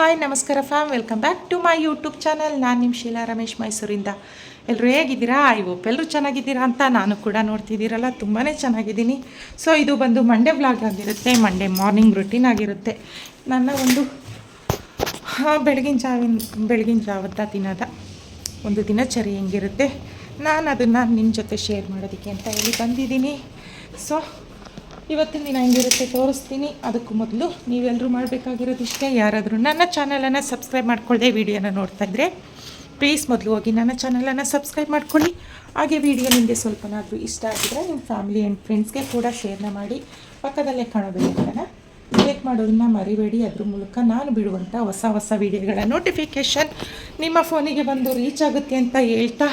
Hi, ನಮಸ್ಕಾರ fam welcome back to my YouTube channel ನಾನು ನಿಮ್ಮ ಶೀಲಾ ರಮೇಶ್ ಮೈಸೂರಿಂದ. ಎಲ್ಲರೂ ಹೇಗಿದ್ದೀರಾ? ಐ ಎಲ್ಲರೂ ಚೆನ್ನಾಗಿದ್ದೀರಾ ಅಂತ ನಾನು ಕೂಡ ನೋಡ್ತಿದ್ದೀರಲ್ಲ ತುಂಬಾ ಚೆನ್ನಾಗಿದ್ದೀನಿ. ಸೊ ಇದು ಬಂದು ಮಂಡೇ ವ್ಲಾಗ್ ಆಗಿರುತ್ತೆ. ಮಂಡೇ ಮಾರ್ನಿಂಗ್ ರುಟೀನ್ ಆಗಿರುತ್ತೆ. ನನ್ನ ಒಂದು ಬೆಳಗಿನ ಜಾವಿನ, ಬೆಳಗಿನ ಜಾವದ ದಿನದ ಒಂದು ದಿನಚರಿ ಹೆಂಗಿರುತ್ತೆ? ನಾನು ಅದನ್ನು ನಿಮ್ಮ ಜೊತೆ ಶೇರ್ ಮಾಡೋದಕ್ಕೆ ಅಂತ ಹೇಳಿ ಬಂದಿದ್ದೀನಿ. ಸೊ ಇವತ್ತಿನ ದಿನ ಹೆಂಗಿರುತ್ತೆ ತೋರಿಸ್ತೀನಿ. ಅದಕ್ಕೂ ಮೊದಲು ನೀವೆಲ್ಲರೂ ಮಾಡಬೇಕಾಗಿರೋದು ಇಷ್ಟೇ. ಯಾರಾದರೂ ನನ್ನ ಚಾನಲನ್ನು ಸಬ್ಸ್ಕ್ರೈಬ್ ಮಾಡ್ಕೊಳ್ಳದೆ ವೀಡಿಯೋನ ನೋಡ್ತಾ ಇದ್ದರೆ ಪ್ಲೀಸ್ ಮೊದಲು ಹೋಗಿ ನನ್ನ ಚಾನಲನ್ನು ಸಬ್ಸ್ಕ್ರೈಬ್ ಮಾಡ್ಕೊಳ್ಳಿ. ಹಾಗೆ ವಿಡಿಯೋ ನಿಮಗೆ ಸ್ವಲ್ಪನಾದರೂ ಇಷ್ಟ ಆಗಿದ್ರೆ ನಿಮ್ಮ ಫ್ಯಾಮಿಲಿ ಆ್ಯಂಡ್ ಫ್ರೆಂಡ್ಸ್ಗೆ ಕೂಡ ಶೇರ್ನ ಮಾಡಿ ಪಕ್ಕದಲ್ಲೇ ಕಾಣೋ ಬೆಲ್ಲನ್ನು ಕ್ಲಿಕ್ ಮಾಡೋದನ್ನ ಮರಿಬೇಡಿ. ಅದ್ರ ಮೂಲಕ ನಾನು ಬಿಡುವಂಥ ಹೊಸ ಹೊಸ ವೀಡಿಯೋಗಳ ನೋಟಿಫಿಕೇಷನ್ ನಿಮ್ಮ ಫೋನಿಗೆ ಬಂದು ರೀಚ್ ಆಗುತ್ತೆ ಅಂತ ಹೇಳ್ತಾ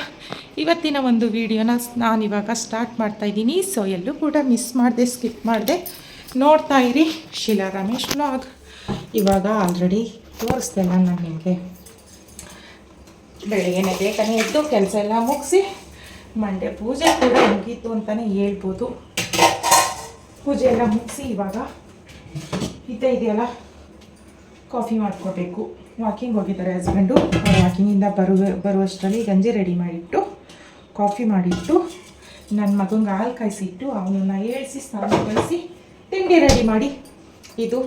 ಇವತ್ತಿನ ಒಂದು ವಿಡಿಯೋನ ನಾನು ಇವಾಗ ಸ್ಟಾರ್ಟ್ ಮಾಡ್ತಾ ಇದ್ದೀನಿ. ಸೊ ಎಲ್ಲೂ ಕೂಡ ಮಿಸ್ ಮಾಡಿದೆ ಸ್ಕಿಪ್ ಮಾಡಿದೆ. ನೋಡ್ತಾ ಇರಿ ಶಿಲಾ ರಮೇಶ್ ಬ್ಲಾಗ್ ಇವಾಗ ಆಲ್ರೆಡಿ ತೋರಿಸ್ದೆ ನಾನು ನಿಮಗೆ. ಬೆಳಿಗ್ಗೆನೆ ಬೇಗನೆ ಎದ್ದು ಕೆಲಸ ಎಲ್ಲ ಮುಗಿಸಿ ಮಂಡೆ ಪೂಜೆ ಕೂಡ ಮುಗೀತು ಅಂತಲೇ ಹೇಳ್ಬೋದು. ಪೂಜೆ ಎಲ್ಲ ಮುಗಿಸಿ ಇವಾಗ ಇದ್ದೇ ಇದೆಯಲ್ಲ ಕಾಫಿ ಮಾಡ್ಕೋಬೇಕು. ವಾಕಿಂಗ್ ಹೋಗಿದ್ದಾರೆ ಹಸ್ಬೆಂಡು ವಾಕಿಂಗಿಂದ ಬರುವ, ಬರುವಷ್ಟರಲ್ಲಿ ಗಂಜಿ ರೆಡಿ ಮಾಡಿಟ್ಟು ಕಾಫಿ ಮಾಡಿಟ್ಟು ನನ್ನ ಮಗಂಗೆ ಹಾಲು ಕಾಯಿಸಿಟ್ಟು ಅವನನ್ನ ಏಳಿಸಿ ಸ್ನಾನ ಕಳಿಸಿ ತಿಂಡಿ ರೆಡಿ ಮಾಡಿ. ಇದು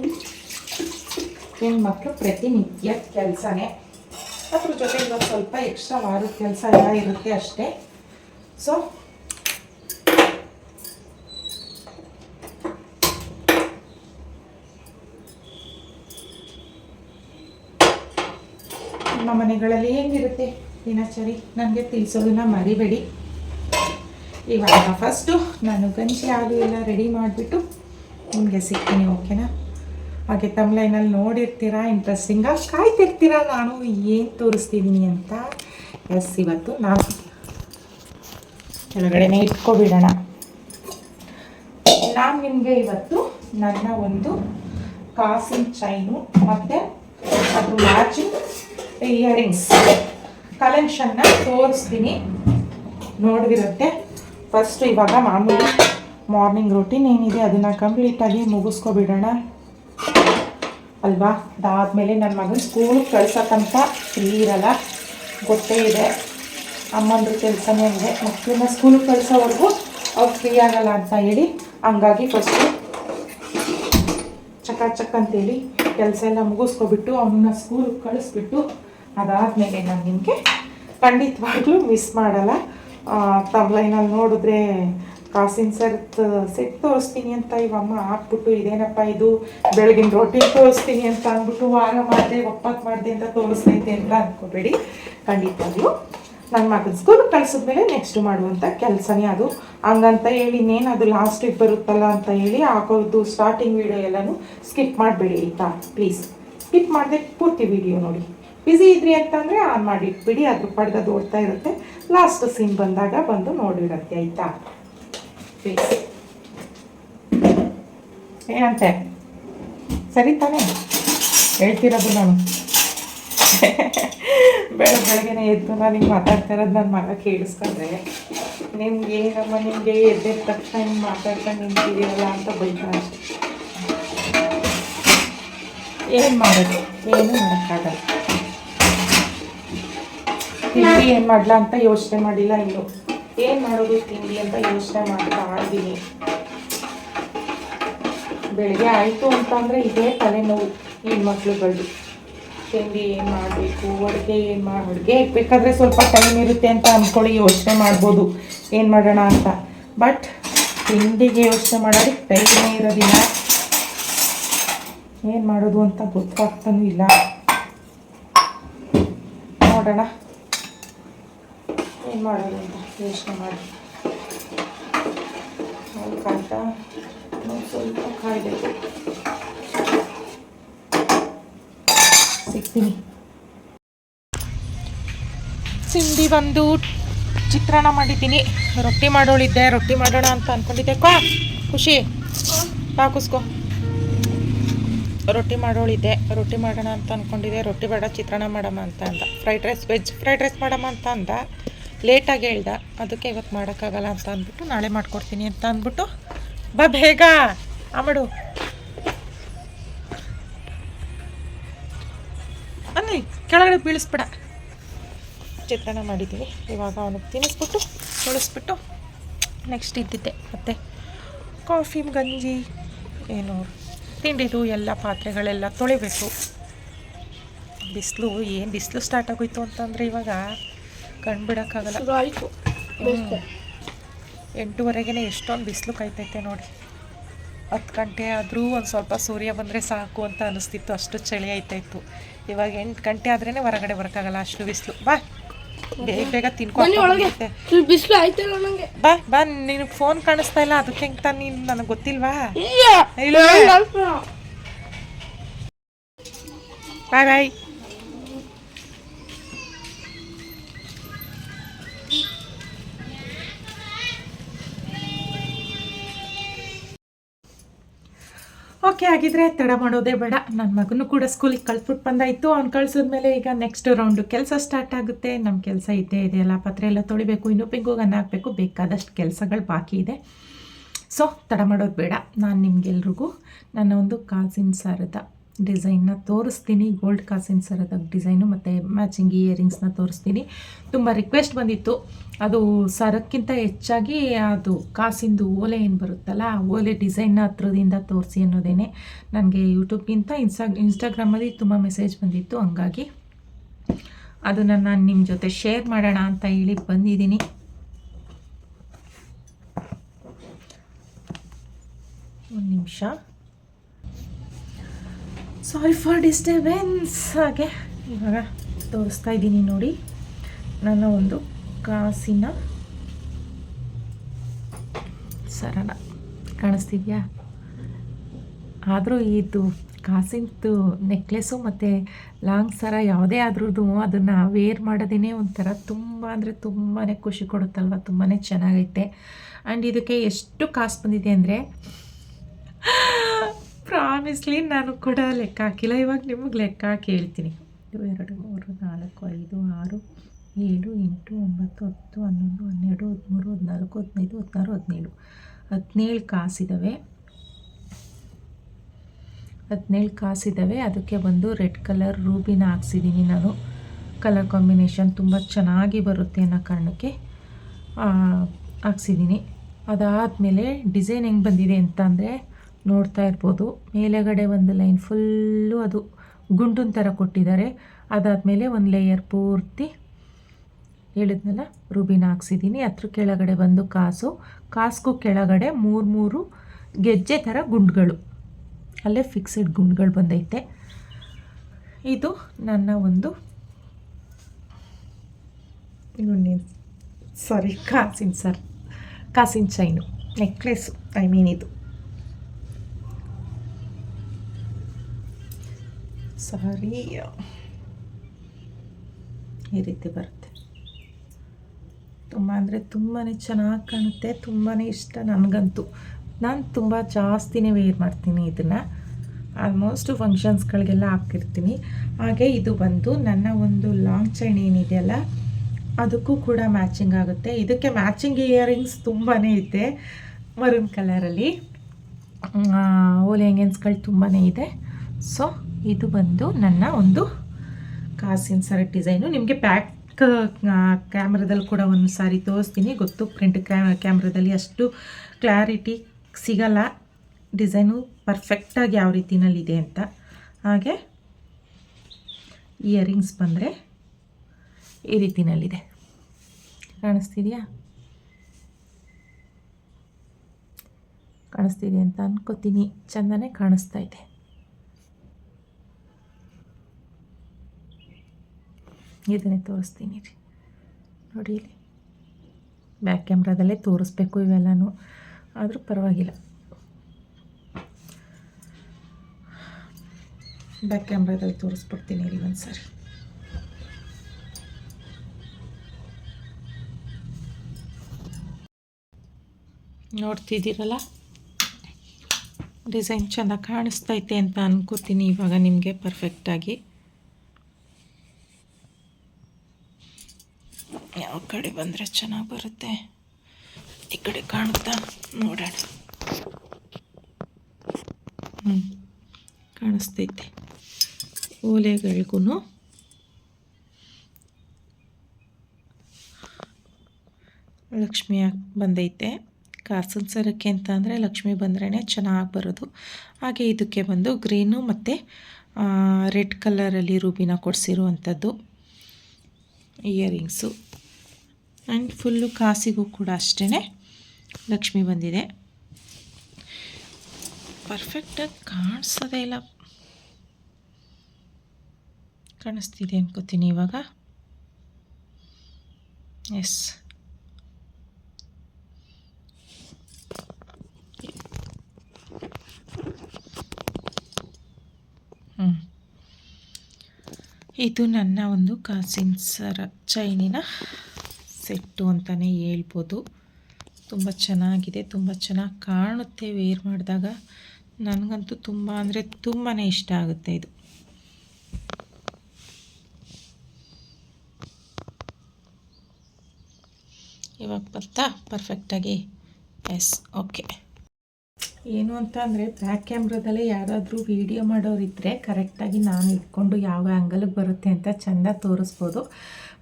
ಹೆಣ್ಮಕ್ಳು ಪ್ರತಿನಿತ್ಯ ಕೆಲಸನೇ. ಅದ್ರ ಜೊತೆ ಇವಾಗ ಸ್ವಲ್ಪ ಎಕ್ಸ್ಟ್ರಾ ವಾರದ ಕೆಲಸ ಎಲ್ಲ ಇರುತ್ತೆ ಅಷ್ಟೇ. ಸೊ ನಮ್ಮ ಮನೆಗಳಲ್ಲಿ ಹೆಂಗಿರುತ್ತೆ? ದಿನಚರಿ ನನಗೆ ತಿಳಿಸೋದನ್ನ ಮರಿಬೇಡಿ. ಇವಾಗ ಫಸ್ಟು ನಾನು ಗಂಜಿ ಹಾಲು ಎಲ್ಲ ರೆಡಿ ಮಾಡಿಬಿಟ್ಟು ನಿಮಗೆ ಸಿಗ್ತೀನಿ ಓಕೆನಾ ಹಾಗೆ ತಮ್ಲೈನಲ್ಲಿ ನೋಡಿರ್ತೀರಾ ಇಂಟ್ರೆಸ್ಟಿಂಗಾಗಿ ಕಾಯ್ತಿರ್ತೀರಾ ನಾನು? ಏನು ತೋರಿಸ್ತಿದ್ದೀನಿ ಅಂತ? ಎಸ್ ಇವತ್ತು ನಾನು ಕೆಳಗಡೆನೆ ಇಟ್ಕೊಬಿಡೋಣ. ನಾನು ನಿಮಗೆ ಇವತ್ತು ನನ್ನ ಒಂದು ಕಾಸಿನ ಚೈನು ಮತ್ತು ಅದು ಮ್ಯಾಚಿಂಗ್ ಇಯರಿಂಗ್ಸ್ ಕಲೆಕ್ಷನ್ನ ತೋರಿಸ್ತೀನಿ. ನೋಡಿದಿರುತ್ತೆ. ಫಸ್ಟ್ ಇವಾಗ ಮಾಮೂಲಿ ಮಾರ್ನಿಂಗ್ ರೂಟೀನ್ ಏನಿದೆ ಅದನ್ನು ಕಂಪ್ಲೀಟಾಗಿ ಮುಗಿಸ್ಕೊಬಿಡೋಣ. ಅಲ್ವಾ? ಅದಾದಮೇಲೆ ನನ್ನ ಮಗನ ಸ್ಕೂಲಿಗೆ ಕಳ್ಸೋಕ್ಕಂತ ಫ್ರೀ ಇರಲ್ಲ. ಗೊತ್ತೇ ಇದೆ. ಅಮ್ಮಂದ್ರ ಕೆಲಸನೇ ಇದೆ. ಮಕ್ಕಳನ್ನ ಸ್ಕೂಲಿಗೆ ಕಳ್ಸೋವರೆಗೂ ಅವ್ರು ಫ್ರೀ ಆಗಲ್ಲ ಅಂತ ಹೇಳಿ ಹಂಗಾಗಿ ಫಸ್ಟು ಚಕ ಚಕ್ ಅಂತೇಳಿ ಕೆಲಸ ಎಲ್ಲ ಮುಗಿಸ್ಕೊಬಿಟ್ಟು ಅವನ್ನ ಸ್ಕೂಲಿಗೆ ಕಳಿಸ್ಬಿಟ್ಟು ಅದಾದಮೇಲೆ ನಾನು ನಿಮಗೆ ಖಂಡಿತವಾಗ್ಲೂ ಮಿಸ್ ಮಾಡಲ್ಲ. ತಮ್ಲೈನಲ್ಲಿ ನೋಡಿದ್ರೆ ಕಾಸಿನ ಸರ್ತ್ ಸೆಟ್ ತೋರಿಸ್ತೀನಿ ಅಂತ ಇವಮ್ಮ ಹಾಕ್ಬಿಟ್ಟು ಇದೇನಪ್ಪ ಇದು? ಬೆಳಗಿನ ರೊಟ್ಟಿ ತೋರಿಸ್ತೀನಿ ಅಂತ ಅಂದ್ಬಿಟ್ಟು ವಾರ ಮಾಡಿದೆ ಒಪ್ಪತ್ತು ಮಾಡಿದೆ ಅಂತ ತೋರಿಸ್ತೈತೆ ಅಂತ ಅಂದ್ಕೋಬೇಡಿ ಖಂಡಿತವಾಗ್ಲೂ ನನ್ನ ಮಗನ ಸ್ಕೂಲ್ ಕಳಿಸಿದ್ಮೇಲೆ ನೆಕ್ಸ್ಟ್ ಮಾಡುವಂಥ ಕೆಲಸನೇ ಅದು. ಹಂಗಂತ ಹೇಳಿ, ಇನ್ನೇನು ಅದು ಲಾಸ್ಟಿಗೆ ಬರುತ್ತಲ್ಲ ಅಂತ ಹೇಳಿ ಹಾಕೋದು ಸ್ಟಾರ್ಟಿಂಗ್ ವೀಡಿಯೋ ಎಲ್ಲನೂ ಸ್ಕಿಪ್ ಮಾಡಬೇಡಿ ಆಯಿತಾ? ಪ್ಲೀಸ್ ಸ್ಕಿಪ್ ಮಾಡದೆ ಪೂರ್ತಿ ವಿಡಿಯೋ ನೋಡಿ. ಬ್ಯುಸಿ ಇದ್ರಿ ಅಂತಂದರೆ ಆನ್ ಮಾಡಿ ಇಟ್ಬಿಡಿ ಅದ್ರ ಪಡ್ದು ಓಡ್ತಾ ಇರುತ್ತೆ. ಲಾಸ್ಟ್ ಸೀನ್ ಬಂದಾಗ ಬಂದು ನೋಡಿಡತ್ತೆ ಆಯಿತಾ? ಏನಂತೆ ಸರಿ ತಾನೇ? ಹೇಳ್ತಿರೋದು ನಾನು. ಬೆಳಗ್ಗೆ ಬೆಳಗ್ಗೆನೆ ಎದ್ದು ನಾನು ನಿಮ್ಗೆ ಮಾತಾಡ್ತಾ ಇರೋದು ನನ್ನ ಮಗ ಕೇಳಿಸ್ಕೊಂಡ್ರೆ, ನಿಮ್ಗೆ ಏನಮ್ಮ, ನಿಮಗೆ ಎದ್ದಿದ ತಕ್ಷಣ ಹಿಂಗೆ ಮಾತಾಡ್ಕೊಂಡು ನಿಂತಿದ್ದೀರಲ್ಲ ಅಂತ ಬೈತಾ ಏನು ಮಾಡೋದು? ಏನು ಮಾಡೋಕ್ಕಾಗಲ್ಲ. ತಿಂಡಿ ಏನು ಮಾಡಲ ಅಂತ ಯೋಚನೆ ಮಾಡಿಲ್ಲ ಇನ್ನು. ಏನು ಮಾಡೋದು ತಿಂಡಿ ಅಂತ ಯೋಚನೆ ಮಾಡ್ತಾ ಇದ್ದೀನಿ. ಬೆಳಗ್ಗೆ ಆಯಿತು ಅಂತಂದರೆ ಇದೇ ತಲೆನೋವು ಹೆಣ್ಮಕ್ಳುಗಳು ತಿಂಡಿ ಏನು ಮಾಡಬೇಕು, ಅಡುಗೆ ಏನು ಮಾಡಿ ಅಡುಗೆ ಇಕ್ಬೇಕಾದ್ರೆ ಸ್ವಲ್ಪ ಟೈಮ್ ಇರುತ್ತೆ ಅಂತ ಅಂದ್ಕೊಳ್ಳಿ ಯೋಚನೆ ಮಾಡ್ಬೋದು. ಏನು ಮಾಡೋಣ ಅಂತ. ಬಟ್ ತಿಂಡಿಗೆ ಯೋಚನೆ ಮಾಡೋದಕ್ಕೆ ಟೈಮೇ ಇರೋದಿಲ್ಲ. ಏನು ಮಾಡೋದು ಅಂತ ಗೊತ್ತಾಗ್ತಾನೂ ಇಲ್ಲ. ನೋಡೋಣ. ಏನು ಮಾಡೋದು ಅಂತ ಯೋಚನೆ ಮಾಡಿ. ಕಾಯ್ತ ಸ್ವಲ್ಪ ಕಾಯಬೇಕು. ಸಿಗ್ತೀನಿ. ಸಿಂಧಿ ಬಂದು ಚಿತ್ರಾನ್ನ ಮಾಡಿದ್ದೀನಿ. ರೊಟ್ಟಿ ಮಾಡೋಳಿದ್ದೆ, ರೊಟ್ಟಿ ಮಾಡೋಣ ಅಂತ ಅಂದ್ಕೊಂಡಿದ್ದೆ ಕ್ವಾ, ಖುಷಿ. ಪಾಕಿಸ್ಕೋ ರೊಟ್ಟಿ ಮಾಡೋಳಿದ್ದೆ, ರೊಟ್ಟಿ ಮಾಡೋಣ ಅಂತ ಅಂದ್ಕೊಂಡಿದ್ದೆ ರೊಟ್ಟಿ ಬೇಡ ಚಿತ್ರಾನ್ನ ಮಾಡಮ್ಮ ಅಂತ ಅಂದ. Fried rice veg fried rice ಮಾಡಮ್ಮ ಅಂತ ಅಂದ. ಲೇಟಾಗಿ ಹೇಳ್ದ, ಅದಕ್ಕೆ ಇವತ್ತು ಮಾಡೋಕ್ಕಾಗಲ್ಲ ಅಂತ ಅಂದ್ಬಿಟ್ಟು ನಾಳೆ ಮಾಡ್ಕೊಡ್ತೀನಿ ಅಂತ ಅಂದ್ಬಿಟ್ಟು, ಬಾ ಬೇಗ, ಆ ಮಾಡು. ಅಲ್ಲಿ ಕೆಳಗಡೆ ಬೀಳಿಸ್ಬಿಡ. ಚಿತ್ರಾನ್ನ ಮಾಡಿದ್ದೀವಿ ಇವಾಗ ಅವನಿಗೆ ತಿನ್ನಿಸ್ಬಿಟ್ಟು ತೊಳಸ್ಬಿಟ್ಟು ನೆಕ್ಸ್ಟ್ ಇದ್ದಿದ್ದೆ. ಮತ್ತೆ ಕಾಫಿ ಗಂಜಿ, ಏನು ತಿಂಡಿದು ಎಲ್ಲ ಪಾತ್ರೆಗಳೆಲ್ಲ ತೊಳಿಬೇಕು. ಬಿಸಿಲು, ಏನು ಬಿಸಿಲು ಸ್ಟಾರ್ಟ್ ಆಗೋಯ್ತು ಅಂತಂದರೆ ಇವಾಗ ಕಣ್ಬಿಡೋಕ್ಕಾಗಲ್ಲ. ಆಯಿತು. ಎಂಟೂವರೆಗೆ ಎಷ್ಟೊಂದು ಬಿಸಿಲು ಕಾಯ್ತೈತೆ ನೋಡಿ. ಹತ್ತು ಗಂಟೆ ಆದರೂ ಒಂದು ಸ್ವಲ್ಪ ಸೂರ್ಯ ಬಂದರೆ ಸಾಕು ಅಂತ ಅನಿಸ್ತಿತ್ತು ಅಷ್ಟು ಚಳಿ ಆಯ್ತಾಯಿತ್ತು ಇವಾಗ ಎಂಟು ಗಂಟೆ ಆದ್ರೇ ಹೊರಗಡೆ ಬರೋಕ್ಕಾಗಲ್ಲ ಅಷ್ಟು ಬಿಸಿಲು. ಬಾ. ಬೇಗ ಬೇಗ ತಿನ್ಕೊಂಡು ಬಾ ಬಾ ನೀನು ಫೋನ್ ಕಾಣಿಸ್ತಾ ಇಲ್ಲ ಅದಕ್ಕೆ ಹೆಂಗೆ ತಾನು ನೀನು ನನಗೆ ಗೊತ್ತಿಲ್ವಾ? ಬಾಯ್ ಬಾಯ್. ಓಕೆ ಆಗಿದ್ರೆ ತಡ ಮಾಡೋದೇ ಬೇಡ. ನನ್ನ ಮಗನೂ ಕೂಡ ಸ್ಕೂಲಿಗೆ ಕಳ್ಸ್ಬಿಟ್ಟು ಬಂದಾಯಿತು. ಅವ್ನು ಕಳ್ಸಿದ್ಮೇಲೆ ಈಗ ನೆಕ್ಸ್ಟ್ ರೌಂಡು ಕೆಲಸ ಸ್ಟಾರ್ಟ್ ಆಗುತ್ತೆ. ನಮ್ಮ ಕೆಲಸ ಇದ್ದೇ ಇದೆಯಲ್ಲ ಪತ್ರೆ ಎಲ್ಲ ತೊಳಿಬೇಕು. ಇನ್ನೂ ಪಿಂಗೋಗನ್ನ ಹಾಕಬೇಕು ಬೇಕಾದಷ್ಟು ಕೆಲಸಗಳು ಬಾಕಿ ಇದೆ. ಸೊ ತಡ ಮಾಡೋದು ಬೇಡ. ನಾನು ನಿಮ್ಗೆಲ್ರಿಗೂ ನನ್ನ ಒಂದು ಕಾಸಿನ ಸರದ ಡಿಸೈನ್ನ ತೋರಿಸ್ತೀನಿ. ಗೋಲ್ಡ್ ಕಾಸಿನ ಸರದ ಡಿಸೈನು ಮತ್ತು ಮ್ಯಾಚಿಂಗ್ ಇಯರಿಂಗ್ಸ್ನ ತೋರಿಸ್ತೀನಿ. ತುಂಬ ರಿಕ್ವೆಸ್ಟ್ ಬಂದಿತ್ತು. ಅದು ಸರಕ್ಕಿಂತ ಹೆಚ್ಚಾಗಿ ಅದು ಕಾಸಿಂದು ಓಲೆ ಏನು ಬರುತ್ತಲ್ಲ, ಆ ಓಲೆ ಡಿಸೈನ್ನ ಹತ್ರದಿಂದ ತೋರಿಸಿ ಅನ್ನೋದೇನೆ ನನಗೆ ಯೂಟ್ಯೂಬ್ಗಿಂತ ಇನ್ಸ್ಟಾ ಇನ್ಸ್ಟಾಗ್ರಾಮಲ್ಲಿ ತುಂಬ ಮೆಸೇಜ್ ಬಂದಿತ್ತು. ಹಂಗಾಗಿ ಅದನ್ನು ನಾನು ನಿಮ್ಮ ಜೊತೆ ಶೇರ್ ಮಾಡೋಣ ಅಂತ ಹೇಳಿ ಬಂದಿದ್ದೀನಿ. ಒಂದು ನಿಮಿಷ. ಸಾರಿ ಫಾರ್ ಡಿಸ್ಟರ್ಬೆನ್ಸ್ ಹಾಗೆ ಇವಾಗ ತೋರಿಸ್ತಾ ಇದ್ದೀನಿ ನೋಡಿ. ನನ್ನ ಒಂದು ಕಾಸಿನ ಸರಳ. ಕಾಣಿಸ್ತಿದ್ಯಾ? ಆದರೂ ಇದು ಕಾಸಿಂದು ನೆಕ್ಲೆಸ್ಸು ಮತ್ತು ಲಾಂಗ್ ಸರ ಯಾವುದೇ ಆದ್ರೂ ಅದನ್ನು ವೇರ್ ಮಾಡೋದೇ ಒಂಥರ ತುಂಬ ಅಂದರೆ ತುಂಬಾ ಖುಷಿ ಕೊಡುತ್ತಲ್ವ? ತುಂಬಾ ಚೆನ್ನಾಗೈತೆ. ಆ್ಯಂಡ್ ಇದಕ್ಕೆ ಎಷ್ಟು ಕಾಸು ಬಂದಿದೆ ಅಂದರೆ ಪ್ರಾಮಿಸ್ಲಿ ನಾನು ಕೂಡ ಲೆಕ್ಕ ಹಾಕಿಲ್ಲ. ಇವಾಗ ನಿಮಗೆ ಲೆಕ್ಕ ಕೇಳ್ತೀನಿ ಇದು ಎರಡು, ಮೂರು, ನಾಲ್ಕು, ಐದು, ಆರು, ಏಳು, ಎಂಟು, ಒಂಬತ್ತು, ಹತ್ತು, ಹನ್ನೊಂದು, ಹನ್ನೆರಡು, ಹದಿಮೂರು, ಹದಿನಾಲ್ಕು, ಹದಿನೈದು, ಹದಿನಾರು, ಹದಿನೇಳು. ಹದಿನೇಳು ಕಾಸಿದ್ದಾವೆ ಹದಿನೇಳು ಕಾಸಿದ್ದಾವೆ ಅದಕ್ಕೆ ಬಂದು ರೆಡ್ ಕಲರ್ ರೂಬಿನ ಹಾಕ್ಸಿದ್ದೀನಿ ನಾನು. ಕಲರ್ ಕಾಂಬಿನೇಷನ್ ತುಂಬ ಚೆನ್ನಾಗಿ ಬರುತ್ತೆ ಅನ್ನೋ ಕಾರಣಕ್ಕೆ ಹಾಕ್ಸಿದ್ದೀನಿ ಅದಾದಮೇಲೆ ಡಿಸೈನ್ ಹೆಂಗೆ ಬಂದಿದೆ ಅಂತ ಅಂದರೆ ನೋಡ್ತಾ ಇರ್ಬೋದು. ಮೇಲೆಗಡೆ ಒಂದು ಲೈನ್ ಫುಲ್ಲು ಅದು ಗುಂಡಿನ ಥರ ಕೊಟ್ಟಿದ್ದಾರೆ. ಅದಾದಮೇಲೆ ಒಂದು ಲೇಯರ್ ಪೂರ್ತಿ ಹೇಳಿದ್ನಲ್ಲ, ರೂಬಿನ ಹಾಕ್ಸಿದ್ದೀನಿ ಅದ್ರ ಕೆಳಗಡೆ ಬಂದು ಕಾಸು. ಕಾಸ್ಗೂ ಕೆಳಗಡೆ ಮೂರು ಮೂರು ಗೆಜ್ಜೆ ಥರ ಗುಂಡುಗಳು. ಅಲ್ಲೇ ಫಿಕ್ಸೆಡ್ ಗುಂಡುಗಳು ಬಂದೈತೆ. ಇದು ನನ್ನ ಒಂದು ಸಾರಿ ಕಾಸಿನ ಸರ್ ಕಾಸಿನ ಚೈನು ನೆಕ್ಲೆಸ್ ಐ ಮೀನ್ ಇದು. ಸಾರಿ ಈ ರೀತಿ ಬರುತ್ತೆ. ತುಂಬ ಅಂದರೆ ತುಂಬಾ ಚೆನ್ನಾಗಿ ಕಾಣುತ್ತೆ ತುಂಬಾ ಇಷ್ಟ ನನಗಂತೂ. ನಾನು ತುಂಬ ಜಾಸ್ತಿನೇ ವೇರ್ ಮಾಡ್ತೀನಿ ಇದನ್ನು. ಆಲ್ಮೋಸ್ಟು ಫಂಕ್ಷನ್ಸ್ಗಳಿಗೆಲ್ಲ ಹಾಕಿರ್ತೀನಿ ಹಾಗೆ ಇದು ಬಂದು ನನ್ನ ಒಂದು ಲಾಂಗ್ ಚೈನ್ ಏನಿದೆಯಲ್ಲ ಅದಕ್ಕೂ ಕೂಡ ಮ್ಯಾಚಿಂಗ್ ಆಗುತ್ತೆ. ಇದಕ್ಕೆ ಮ್ಯಾಚಿಂಗ್ ಇಯರಿಂಗ್ಸ್ ತುಂಬಾ ಇದೆ ಮರೂನ್ ಕಲರಲ್ಲಿ ಓಲೆ ಎಂಗೆನ್ಸ್ಗಳು ತುಂಬಾ ಇದೆ. ಸೊ ಇದು ಬಂದು ನನ್ನ ಒಂದು ಕಾಸಿನ ಸಾರಿ ಡಿಸೈನು. ನಿಮಗೆ ಪ್ಯಾಕ್ ಕ್ಯಾಮ್ರಾದಲ್ಲಿ ಕೂಡ ಒಂದು ಸಾರಿ ತೋರಿಸ್ತೀನಿ. ಗೊತ್ತು ಪ್ರಿಂಟ್ ಕ್ಯಾಮ್ರಾದಲ್ಲಿ ಅಷ್ಟು ಕ್ಲಾರಿಟಿ ಸಿಗಲ್ಲ. ಡಿಸೈನು ಪರ್ಫೆಕ್ಟಾಗಿ ಯಾವ ರೀತಿಯಲ್ಲಿದೆ ಅಂತ. ಹಾಗೆ ಇಯರಿಂಗ್ಸ್ ಬಂದರೆ ಈ ರೀತಿಯಲ್ಲಿದೆ ಕಾಣಿಸ್ತಿದೆಯಾ? ಕಾಣಿಸ್ತಿದೆ ಅಂತ ಅಂದ್ಕೋತೀನಿ ಚೆಂದನೇ ಕಾಣಿಸ್ತಾ ಇದೆ. ಇದನ್ನೇ ತೋರಿಸ್ತೀನಿ ರೀ. ನೋಡಿ ಇಲ್ಲಿ. ಬ್ಯಾಕ್ ಕ್ಯಾಮ್ರಾದಲ್ಲೇ ತೋರಿಸ್ಬೇಕು ಇವೆಲ್ಲನೂ. ಆದರೂ ಪರವಾಗಿಲ್ಲ. ಬ್ಯಾಕ್ ಕ್ಯಾಮ್ರಾದಲ್ಲಿ ತೋರಿಸ್ಬಿಡ್ತೀನಿ ರೀ ಒಂದು ಸಾರಿ ನೋಡ್ತಿದ್ದೀರಲ್ಲ? ಡಿಸೈನ್ ಚೆಂದ ಕಾಣಿಸ್ತೈತೆ ಅಂತ ಅನ್ಕೋತೀನಿ. ಇವಾಗ ನಿಮಗೆ ಪರ್ಫೆಕ್ಟಾಗಿ ಕಡೆ ಬಂದರೆ ಚೆನ್ನಾಗಿ ಬರುತ್ತೆ. ಈ ಕಡೆ ಕಾಣುತ್ತಾ ನೋಡೋಣ. ಹ್ಞೂ ಕಾಣಿಸ್ತೈತೆ. ಓಲೆಗಳಿಗೂ ಲಕ್ಷ್ಮಿ ಬಂದೈತೆ. ಕಾಸಿನ ಸರಕ್ಕೆ ಅಂತ ಅಂದರೆ ಲಕ್ಷ್ಮಿ ಬಂದ್ರೇ ಚೆನ್ನಾಗಿ ಬರೋದು. ಹಾಗೆ ಇದಕ್ಕೆ ಬಂದು ಗ್ರೀನು ಮತ್ತು ರೆಡ್ ಕಲರಲ್ಲಿ ರೂಬಿನ ಕೊಡಿಸಿರುವಂಥದ್ದು ಇಯರಿಂಗ್ಸು ಆ್ಯಂಡ್ ಫುಲ್ಲು ಕಾಸಿಗೂ ಕೂಡ ಅಷ್ಟೇ ಲಕ್ಷ್ಮಿ ಬಂದಿದೆ. ಪರ್ಫೆಕ್ಟಾಗಿ ಕಾಣಿಸೋದೇ ಇಲ್ಲ. ಕಾಣಿಸ್ತಿದೆ ಅನ್ಕೋತೀನಿ ಇವಾಗ. ಎಸ್ ಹ್ಞೂ ಇದು ನನ್ನ ಒಂದು ಕಾಸಿನ ಸರ ಚೈನಿನ ಸೆಟ್ಟು ಅಂತಲೇ ಹೇಳ್ಬೋದು. ತುಂಬ ಚೆನ್ನಾಗಿದೆ, ತುಂಬ ಚೆನ್ನಾಗಿ ಕಾಣುತ್ತೆ ವೇರ್ ಮಾಡಿದಾಗ. ನನಗಂತೂ ತುಂಬ ಅಂದರೆ ತುಂಬಾ ಇಷ್ಟ ಆಗುತ್ತೆ ಇದು. ಇವಾಗ ಬರ್ತಾ? ಪರ್ಫೆಕ್ಟಾಗಿ ಎಸ್ ಓಕೆ ಏನು ಅಂತ ಅಂದರೆ ಬ್ಯಾಕ್ ಕ್ಯಾಮ್ರಾದಲ್ಲೇ ಯಾರಾದರೂ ವೀಡಿಯೋ ಮಾಡೋರಿದ್ದರೆ ಕರೆಕ್ಟಾಗಿ ನಾನು ಇಟ್ಕೊಂಡು ಯಾವ ಆ್ಯಂಗಲ್ಗೆ ಬರುತ್ತೆ ಅಂತ ಚೆಂದ ತೋರಿಸ್ಬೋದು.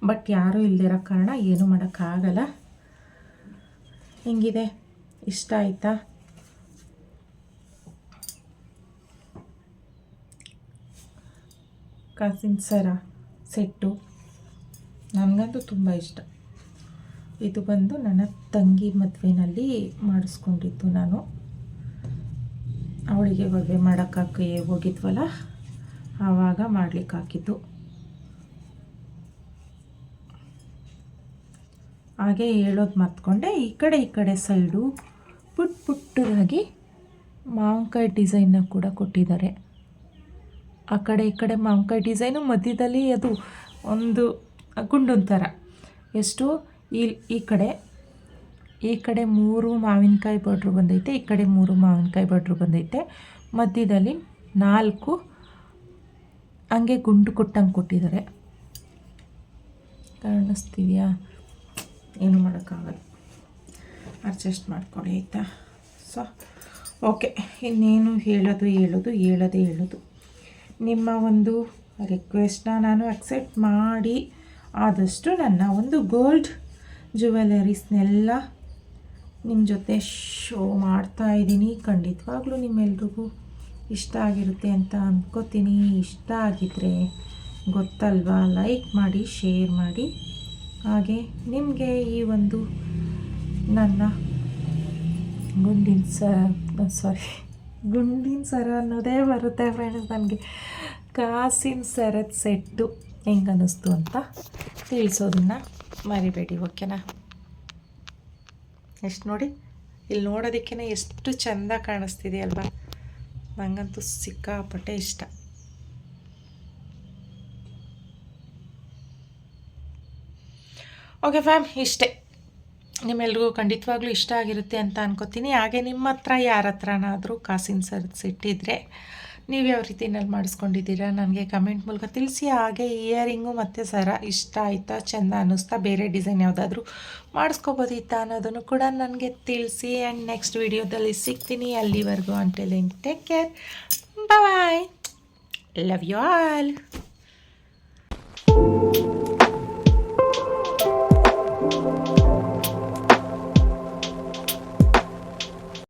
ಬಟ್ ಯಾರೂ ಇಲ್ದಿರೋ ಕಾರಣ ಏನು ಮಾಡೋಕ್ಕಾಗಲ್ಲ. ಹಿಂಗಿದೆ? ಇಷ್ಟ ಆಯಿತಾ? ಕಾಸಿನ ಸರ ಸೆಟ್ಟು ನನಗಂತೂ ತುಂಬ ಇಷ್ಟ. ಇದು ಬಂದು ನನ್ನ ತಂಗಿ ಮದುವೆನಲ್ಲಿ ಮಾಡಿಸ್ಕೊಂಡಿದ್ದು ನಾನು. ಅವಳಿಗೆ ಒಬ್ಬೆ ಮಾಡೋಕ್ಕಾಕಿ ಹೋಗಿದ್ವಲ್ಲ? ಆವಾಗ ಮಾಡ್ಲಿಕ್ಕೆ ಹಾಕಿದ್ದು. ಹಾಗೆ ಹೇಳೋದು ಮತ್ಕೊಂಡೆ, ಈ ಕಡೆ ಈ ಕಡೆ ಸೈಡು ಪುಟ್ ಪುಟ್ಟದಾಗಿ ಮಾವಿನಕಾಯಿ ಡಿಸೈನ್ನ ಕೂಡ ಕೊಟ್ಟಿದ್ದಾರೆ. ಆ ಕಡೆ ಈ ಕಡೆ ಮಾವಿನಕಾಯಿ ಡಿಸೈನು ಮಧ್ಯದಲ್ಲಿ ಅದು ಒಂದು ಗುಂಡೊಂಥರ ಥರ ಎಷ್ಟು ಈ ಈ ಕಡೆ ಈ ಕಡೆ ಮೂರು ಮಾವಿನಕಾಯಿ ಬಾರ್ಡ್ರು ಬಂದೈತೆ, ಈ ಕಡೆ ಮೂರು ಮಾವಿನಕಾಯಿ ಬಾರ್ಡ್ರು ಬಂದೈತೆ. ಮಧ್ಯದಲ್ಲಿ ನಾಲ್ಕು ಹಂಗೆ ಗುಂಡು ಕೊಟ್ಟಂಗೆ ಕೊಟ್ಟಿದ್ದಾರೆ. ಕಾಣಿಸ್ತೀವ್ಯಾ ಏನು ಮಾಡೋಕ್ಕಾಗಲ್ಲ. ಅಡ್ಜಸ್ಟ್ ಮಾಡ್ಕೊಳ್ಳಿ, ಆಯಿತಾ? ಸೊ ಓಕೆ ಇನ್ನೇನು ಹೇಳೋದು ಹೇಳೋದು, ಹೇಳೋದೇ ಹೇಳೋದು. ನಿಮ್ಮ ಒಂದು ರಿಕ್ವೆಸ್ಟನ್ನ ನಾನು ಅಕ್ಸೆಪ್ಟ್ ಮಾಡಿ, ಆದಷ್ಟು ನನ್ನ ಒಂದು ಗೋಲ್ಡ್ ಜುವೆಲರೀಸ್ನೆಲ್ಲ ನಿಮ್ಮ ಜೊತೆ ಶೋ ಮಾಡ್ತಾ ಇದ್ದೀನಿ. ಖಂಡಿತವಾಗ್ಲೂ ನಿಮ್ಮೆಲ್ರಿಗೂ ಇಷ್ಟ ಆಗಿರುತ್ತೆ ಅಂತ ಅಂದ್ಕೋತೀನಿ ಇಷ್ಟ ಆಗಿದ್ರೆ ಗೊತ್ತಲ್ವಾ? ಲೈಕ್ ಮಾಡಿ ಶೇರ್ ಮಾಡಿ. ಹಾಗೆ ನಿಮಗೆ ಈ ಒಂದು ನನ್ನ ಗುಂಡಿನ ಸರ್ ಸಾರಿ ಗುಂಡಿನ ಸರ ಅನ್ನೋದೇ ಬರುತ್ತೆ ಫ್ರೆಂಡ್ಸ್ ನನಗೆ. ಕಾಸಿನ ಸರದ ಸೆಟ್ಟು ಹೆಂಗೆ ಅನ್ನಿಸ್ತು ಅಂತ ತಿಳಿಸೋದನ್ನು ಮರಿಬೇಡಿ ಓಕೆನಾ ಎಷ್ಟು ನೋಡಿ. ಇಲ್ಲಿ ನೋಡೋದಕ್ಕೇ ಎಷ್ಟು ಚೆಂದ ಕಾಣಿಸ್ತಿದೆ ಅಲ್ವಾ? ನನಗಂತೂ ಸಿಕ್ಕಾಪಟ್ಟೆ ಇಷ್ಟ. ಓಕೆ ಫ್ಯಾಮ್ ಇಷ್ಟೇ. ನಿಮ್ಮೆಲ್ರಿಗೂ ಖಂಡಿತವಾಗ್ಲೂ ಇಷ್ಟ ಆಗಿರುತ್ತೆ ಅಂತ ಅನ್ಕೋತೀನಿ. ಹಾಗೆ ನಿಮ್ಮ ಹತ್ರ ಯಾರ ಹತ್ರನಾದರೂ ಕಾಸಿನ ಸರದ್ ಸಿಟ್ಟಿದ್ರೆ ನೀವು ಯಾವ ರೀತಿನಲ್ಲಿ ಮಾಡಿಸ್ಕೊಂಡಿದ್ದೀರಾ? ನನಗೆ ಕಮೆಂಟ್ ಮೂಲಕ ತಿಳಿಸಿ. ಹಾಗೆ ಇಯರಿಂಗು ಮತ್ತು ಸರ ಇಷ್ಟ ಆಯಿತಾ, ಚೆಂದ ಅನ್ನಿಸ್ತಾ, ಬೇರೆ ಡಿಸೈನ್ ಯಾವುದಾದ್ರೂ ಮಾಡಿಸ್ಕೋಬೋದಿತ್ತಾ ಅನ್ನೋದನ್ನು ಕೂಡ ನನಗೆ ತಿಳಿಸಿ. ಆ್ಯಂಡ್ ನೆಕ್ಸ್ಟ್ ವೀಡಿಯೋದಲ್ಲಿ ಸಿಗ್ತೀನಿ ಅಲ್ಲಿವರೆಗೂ. Until then take care bye love you all